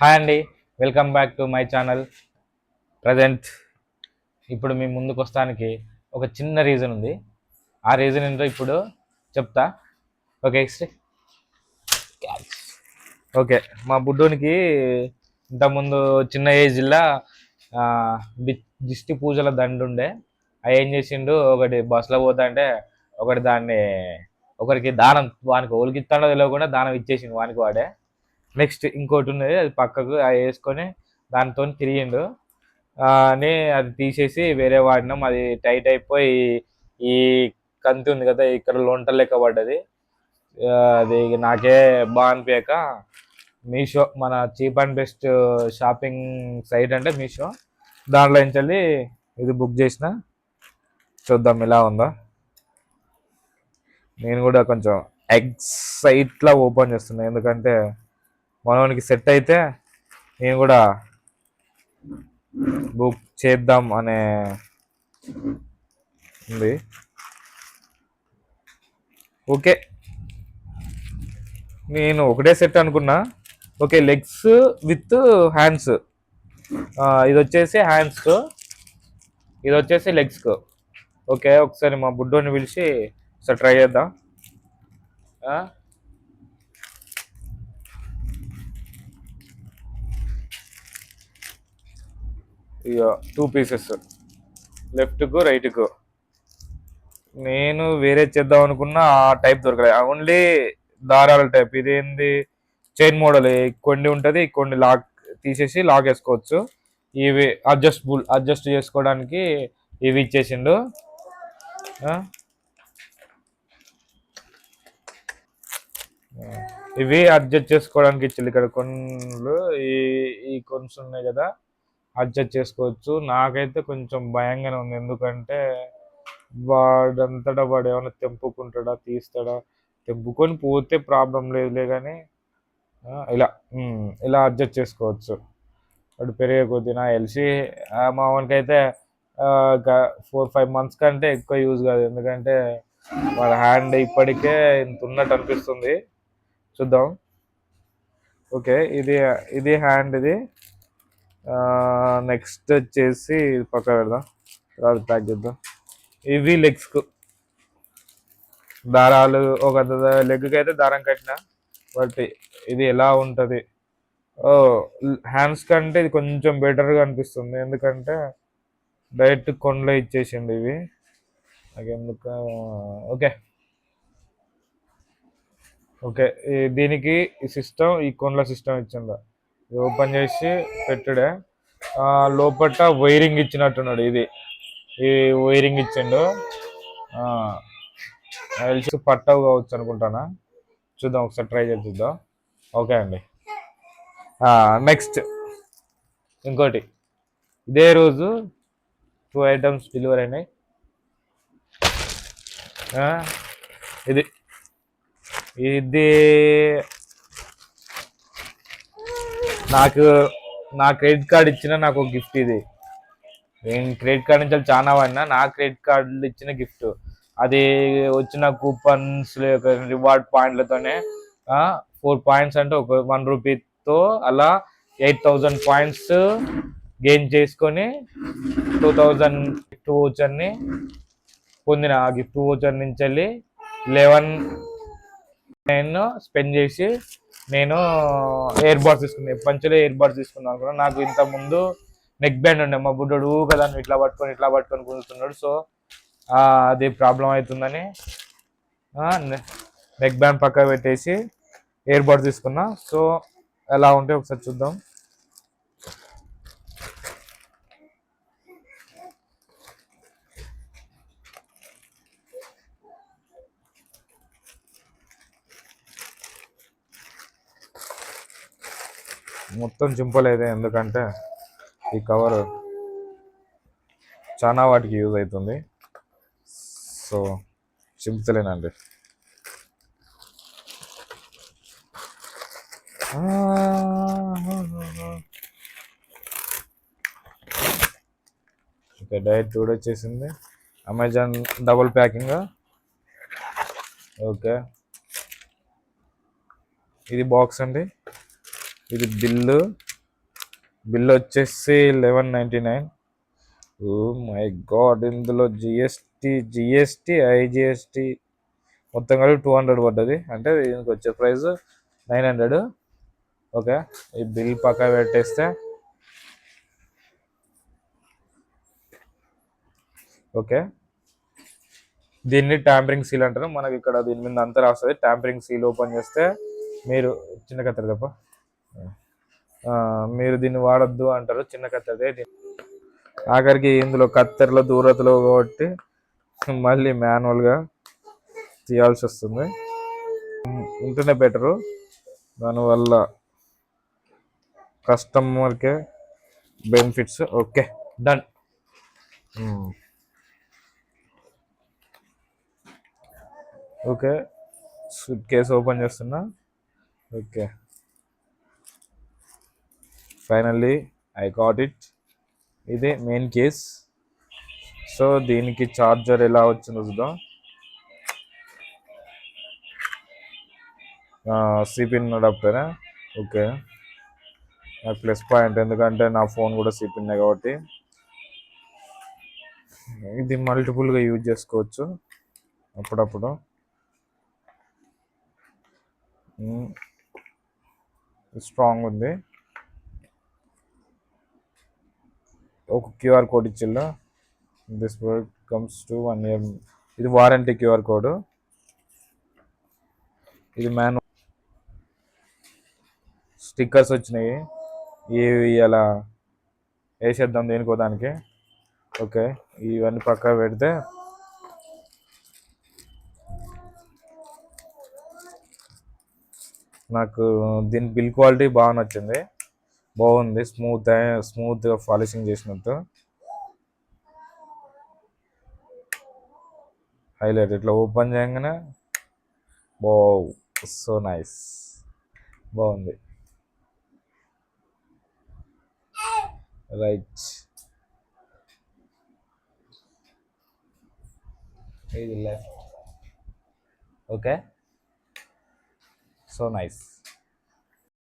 Hi అండి. Welcome back to my channel present ఇప్పుడు మీ ముందుకు వస్తానికి ఒక చిన్న రీజన్ ఉంది. ఆ రీజన్ ఏంటో ఇప్పుడు చెప్తా. ఓకే శ్రీ ఓకే మా బుడ్డోనికి ఇంతకుముందు చిన్న ఏజ్లో దిష్టి పూజల దండు ఉండే. అవి ఏం చేసిండు? ఒకటి బస్సులో పోతా అంటే ఒకటి దాన్ని ఒకరికి దానం వానికి ఒలికిస్తాడో తెలియకుండా దానం ఇచ్చేసిండు వానికి వాడే. నెక్స్ట్ ఇంకోటి ఉన్నది అది పక్కకు అది వేసుకొని దానితో తిరిగిండు. అని అది తీసేసి వేరే వాడినాం అది టైట్ అయిపోయి ఈ కంతి ఉంది కదా ఇక్కడ లొంట లెక్క పడ్డది. అది నాకే బాగా అనిపించక మీషో మన cheap and best shopping site అంటే మీషో. దాంట్లో నుంచి ఇది బుక్ చేసిన. చూద్దాం ఇలా ఉందా. నేను కూడా కొంచెం ఎగ్సైట్లా ఓపెన్ చేస్తున్నా ఎందుకంటే మనోనికి సెట్ అయితే నేను కూడా బుక్ చేద్దాం అనే ఉంది. ఓకే. నేను ఒకటే సెట్ అనుకున్నా. ఓకే లెగ్స్ విత్ హ్యాండ్స్ ఇది వచ్చేసి హ్యాండ్స్ ఇది వచ్చేసి లెగ్స్కు ఓకే ఒకసారి మా బుడ్డోని పిలిచి ఒకసారి ట్రై చేద్దాం. ఇక టూ పీసెస్ లెఫ్ట్కు రైట్కు నేను వేరే చేద్దాం అనుకున్నా ఆ టైప్ దొరకలేదు ఓన్లీ దారాల టైప్ ఇదేంది? చైన్ మోడల్ కొన్ని ఉంటుంది కొన్ని లాక్ తీసేసి లాక్ వేసుకోవచ్చు. ఇవి అడ్జస్టబుల్ అడ్జస్ట్ చేసుకోవడానికి ఇవి ఇచ్చేసిండు. ఇవి అడ్జస్ట్ చేసుకోవడానికి ఇచ్చింది ఇక్కడ కొన్ని ఈ ఈ కొన్స్ ఉన్నాయి కదా. అడ్జస్ట్ చేసుకోవచ్చు. నాకైతే కొంచెం భయంగానే ఉంది. ఎందుకంటే వాడంతటా వాడు ఏమైనా తెంపుకుంటాడా తీస్తాడా? తెంపుకొని పోతే ప్రాబ్లం లేదులే కానీ ఇలా ఇలా అడ్జస్ట్ చేసుకోవచ్చు. వాడు పెరిగే కొద్దీ నా తెలిసి మా అయితే ఫోర్ ఫైవ్ మంత్స్ కంటే ఎక్కువ యూజ్ కాదు. ఎందుకంటే వాడి హ్యాండ్ ఇప్పటికే ఇంత ఉన్నట్టు అనిపిస్తుంది. చూద్దాం. ఓకే ఇది ఇది హ్యాండ్ ఇది. నెక్స్ట్ వచ్చేసి పక్క పెడదాం. తర్వాత ప్యాక్ చేద్దాం. ఇవి లెగ్స్కు దారాలు ఒక లెగ్కి అయితే దారం కట్టిన బట్ ఇది ఎలా ఉంటుంది? ఓ హ్యాండ్స్ కంటే ఇది కొంచెం బెటర్గా అనిపిస్తుంది. ఎందుకంటే డైరెక్ట్ కొండలో ఇచ్చేసిండు ఇవి. నాకు ఎందుకు ఓకే. ఓకే ఈ దీనికి ఈ సిస్టమ్ ఈ కొండల సిస్టమ్ ఇచ్చిండు ఇది ఓపెన్ చేసి పెట్టుడే. లోపల లోపట వైరింగ్ ఇచ్చినట్టున్నాడు ఇది. ఈ వైరింగ్ ఇచ్చిండు. ఆ, పట్టవు కావచ్చు అనుకుంటానా? చూద్దాం ఒకసారి ట్రై చేసి చూద్దాం. ఓకే అండి. నెక్స్ట్. ఇంకోటి. ఇదే రోజు టూ ఐటమ్స్ డెలివరీ అయినాయి. ఇది. ఇది నాకు నా క్రెడిట్ కార్డ్ ఇచ్చిన నాకు ఒక గిఫ్ట్ ఇది. నేను క్రెడిట్ కార్డ్ నుంచి చాలా వాడినా నా క్రెడిట్ కార్డు ఇచ్చిన గిఫ్ట్. అది వచ్చిన కూపన్స్ రివార్డ్ పాయింట్లతోనే ఫోర్ పాయింట్స్ అంటే ఒక వన్ రూపీతో అలా ఎయిట్ థౌజండ్ పాయింట్స్ గెయిన్ చేసుకొని టూ థౌజండ్ గిఫ్ట్ ఓచర్ని పొందిన. ఆ గిఫ్ట్ ఓచర్ నుంచి వెళ్ళి లెవెన్ నైన్ స్పెండ్ చేసి నేను ఎయిర్ బడ్స్ తీసుకున్నాను పంచులో ఎయిర్ బడ్స్ తీసుకున్నాను కూడా నాకు ఇంత ముందు నెక్ బ్యాండ్ ఉండే. మా బుడ్డోడు కదా ఇట్లా పట్టుకొని ఇట్లా పట్టుకొని కూర్చున్నాడు. సో అది ప్రాబ్లం అవుతుందని నెక్ బ్యాండ్ పక్క పెట్టేసి ఎయిర్ బడ్స్ తీసుకున్నా. సో ఎలా ఉంటే ఒకసారి చూద్దాం. మొత్తం చింపలేదు ఎందుకంటే ఈ కవర్ చాలా వాటికి యూజ్ అవుతుంది. సో చింపుతలేనండి. ఓకే డైట్ కూడా వచ్చేసింది. అమెజాన్ డబుల్ ప్యాకింగ్ ఓకే ఇది బాక్స్ అండి. ఇది బిల్లు. బిల్ వచ్చేసి eleven ninety nine oh my God ఇందులో జిఎస్టి జిఎస్టి ఐజిఎస్టీ మొత్తం కలిపి టూ హండ్రెడ్ పడ్డది. అంటే దీనికి వచ్చే ప్రైస్ నైన్ హండ్రెడ్ ఓకే ఈ బిల్ పక్క పెట్టేస్తే. ఓకే. దీన్ని ట్యాంపరింగ్ సీల్ అంటారు. మనకి ఇక్కడ దీని మీద అంతా రాస్తుంది. ట్యాంపరింగ్ సీల్ ఓపెన్ చేస్తే మీరు చిన్న కత్తెర తప్ప మీరు దీన్ని వాడొద్దు అంటారు చిన్న కత్తెరదే ఆఖరికి ఇందులో కత్తెరలో దూరతలో కాబట్టి మళ్ళీ మాన్యువల్గా తీయాల్సి వస్తుంది. ఉంటేనే బెటరు. దానివల్ల కస్టమర్కే benefits. Okay done. Okay suitcase open చేస్తున్నా. Okay. Finally I got it ఇది మెయిన్ కేస్ సో దీనికి చార్జర్ ఎలా వచ్చిందో చూద్దాం. సిపిన్ అడాప్టరా ఓకే నాకు ప్లస్ పాయింట్ ఎందుకంటే నా ఫోన్ కూడా సిపిన్నే కాబట్టి. ఇది మల్టిపుల్గా యూజ్ చేసుకోవచ్చు. అప్పుడప్పుడు. Hmm. స్ట్రాంగ్ ఉంది. ఒక QR code ఇచ్చిల్లా this work comes to one year ఇది వారంటీ క్యూఆర్ కోడ్. ఇది మ్యాన్ స్టిక్కర్స్ వచ్చినాయి. ఇవి అలా వేసేద్దాం దేనికో దానికి. ఓకే ఇవన్నీ పక్క పెడితే నాకు దీని బిల్ క్వాలిటీ బాగా నచ్చింది. బాగుంది. స్మూత్ స్మూత్గా పాలిషింగ్ చేసినట్టు హైలైట్. ఇట్లా ఓపెన్ చేయగానే బో సో నైస్. బాగుంది. రైట్. ఇది లెఫ్ట్. ఓకే. So nice.